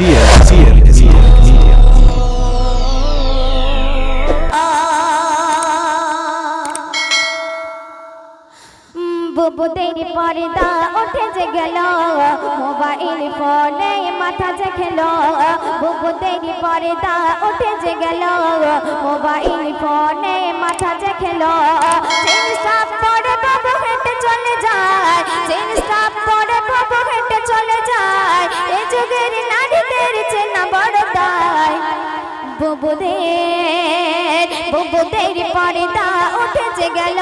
TLC Media. বুবুদের পর্দা উঠে যে গেল, মোবাইল ফোনে মাথা যে খেল বুবুদের পর্দা উঠে যে গেল, মোবাইল ফোনে মাথা যে খেল জিনিসটা পরে বাবু হেঁটে চলে যায় জিনিসটা পরে বুবুদের বুবুদের পর্দা উঠে যে গেল।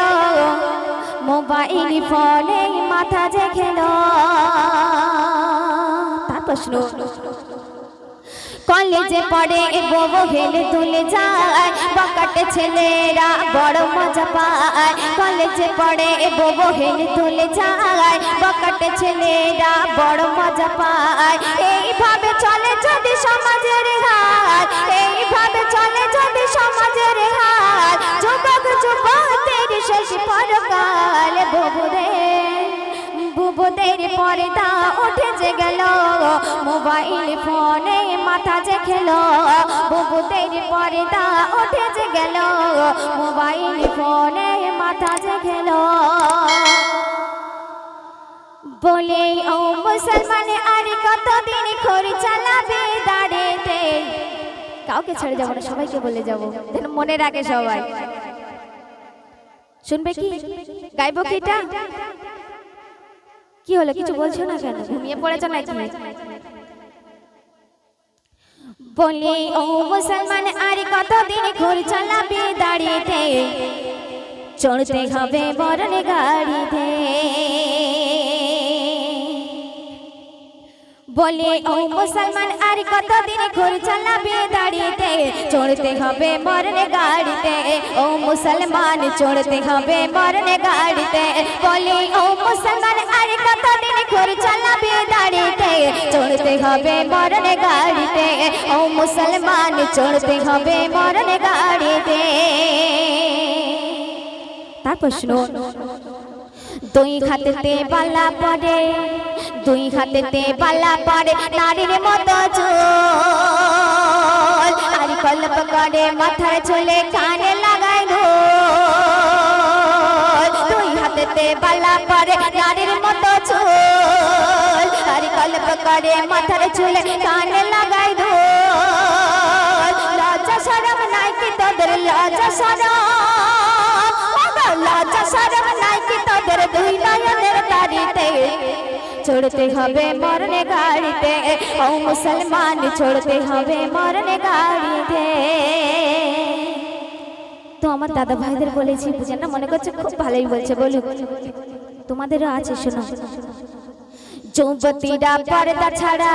মোবাইল ফোনে মাথা যে প্রশ্ন, কলেজে পড়ে বউ হেলে তুলে যায়, বকাটে ছেলেরা বড় মজা পায়। কলেজে পড়ে বউ হেলে তুলে যায়, বকাটে ছেলেরা বড় মজা পায়। এইভাবে চলে যদি সমাজের এইভাবে চলে যদি সমাজের হার, যুবক যুবতীর শেষ পরকাল ববুদের বুবুদের পর্দা উঠে যে গেল, মোবাইল ফোনে মাথা যে খেল, বুবুদের পর্দা উঠে যে গেল, মোবাইল ফোনে মাথা যে খেল। বলে, ও মুসলমান, আর কতদিন খড়ি চালাবে দাঁড়িয়ে কাউকে ছেড়ে যাব না, সবাইকে বলে যাব। মনে রাখে সবাই। শুনবে কি? গাইবো কি এটা? কি হলো, কিছু বলছো না কেন? ঘুমিয়ে পড়েছো নাকি? বলে, ও মুসলমান, আর কতদিন ঘুর চালাবে দাঁড়িয়ে চড়তে হবে বরণ গাড়িতে। বলে ও মুসলমান আর কতদিন ঘুর চালাবে দাঁড়িয়ে চড়তে হবে মরণে গাড়িতে। ও মুসলমান চড়তে হবে মরণে গাড়িতে। বলে ও মুসলমান আর কতদিন ঘুর চালাবে দাঁড়িয়ে চড়তে হবে মরণে গাড়িতে। ও মুসলমান চড়তে হবে মরণে গাড়িতে। তার প্রশ্ন দুই হাতেতে বালা পড়ে দুই হাতেতে বালা পড়ে নারীর মতো চুল। আর কল্প করে মাথার চলে কানে লাগাই ঢোল। দুই হাতেতে বালা পড়ে নারীর মতো চুল। আর কল্প করে মাথার চলে কানে লাগাই ঢোল। লজ্জা শরম নাই কি তোদের, লজ্জা শরম। লজ্জা দুই নয়নের তারিতে छोड़ते হবে মরনে গাড়িতে ও মুসলমান छोड़ते হবে মরনে গাড়িতে তো আমার দাদা ভাইদের বলেছি বুঝেন না মনে করছে খুব ভালোই বলছে বলুক তোমাদেরও আছে শোনো যুবতীরা পর্দা ছাড়া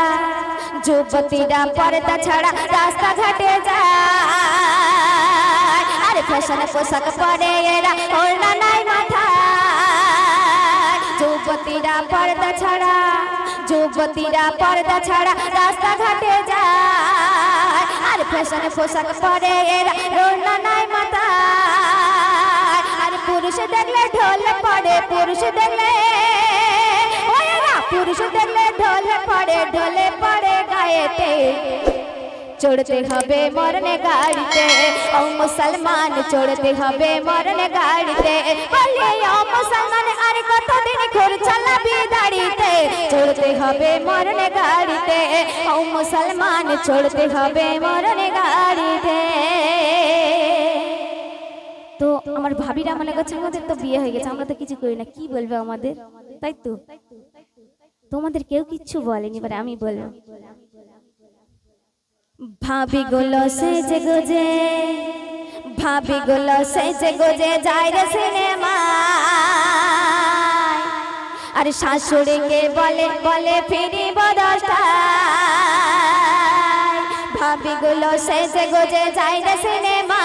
যুবতীরা পর্দা ছাড়া রাস্তা ঘাটে যায় আরে ফ্যাশন পোশাক পরে এরা ওড়না নাই মাথা যুবতীরা পর্দা ছাড়া, যুবতীরা পর্দা ছাড়া রাস্তা ঘাটে যায়। আর ফ্যাশন পোশাক পরে এরা ওড়না নাই মাথা আর পুরুষ দেখলে ঢোল পড়ে, পুরুষ দেখলে পুরুষ দেখলে ঢোল পড়ে, ঢোলে পড়ে গায়েতে। চড়তে হবে মরনে গাড়িতে ও মুসলমান চড়তে হবে মরনে গাড়িতে বলে ও মুসলমান আর কতদিন ঘুর চালাবি দাড়িতে চড়তে হবে মরনে গাড়িতে ও মুসলমান চড়তে হবে মরনে গাড়িতে তো আমার ভাবিরা মনে করছে, আমাদের তো বিয়ে হয়ে গেছে, আমরা তো কিছু করি না। কি বলবে আমাদের? তাই তো? তোমাদের কেউ কিচ্ছু বলেনি, এবারে আমি বলব ভাবি গুলো সেজে গুজে ভাবি গুলো সেজে গুজে যায় রে সিনেমা আর শাশুড়িকে বলে বলে ফিরিব দশটায়। ভাবি গুলো সেজে গুজে যায় রে সিনেমা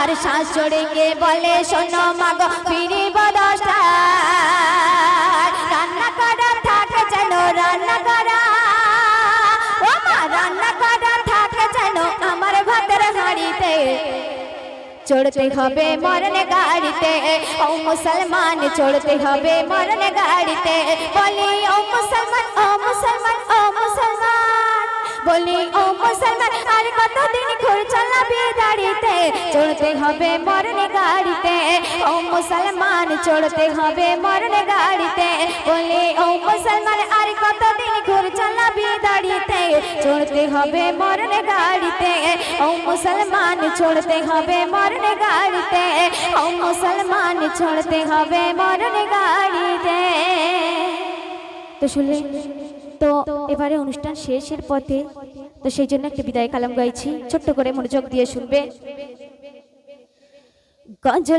আর শাশুড়িকে বলে, শোনো মাগো, ফিরিব দশটায়। রান্না করা থাকে যেন রান্না করা চড়তে হবে মরনে গাড়িতে ও মুসলমান চড়তে হবে মরনে গাড়িতে বলি ও মুসলমান ও মুসলমান ও মুসলমান বলি, ও মুসলমান, আর কতদিন ঘুর চালাবি দাড়িতে চড়তে হবে মরণে গাড়িতে। ও মুসলমান, চড়তে হবে মরণে গাড়িতে। বলি, ও মুসলমান, আর কতদিন ঘুর চালাবি দাড়িতে চড়তে হবে মরণে গাড়িতে। ও মুসলমান, চড়তে হবে মরণে গাড়িতে। ও মুসলমান, চড়তে হবে মরণে গাড়িতে। তো শুনলেন তো এবারে অনুষ্ঠান শেষের পথে। তো সেই জন্য একটা বিদায় কালাম গাইছি। ছোট্ট করে মনোযোগ দিয়ে শুনবে গজল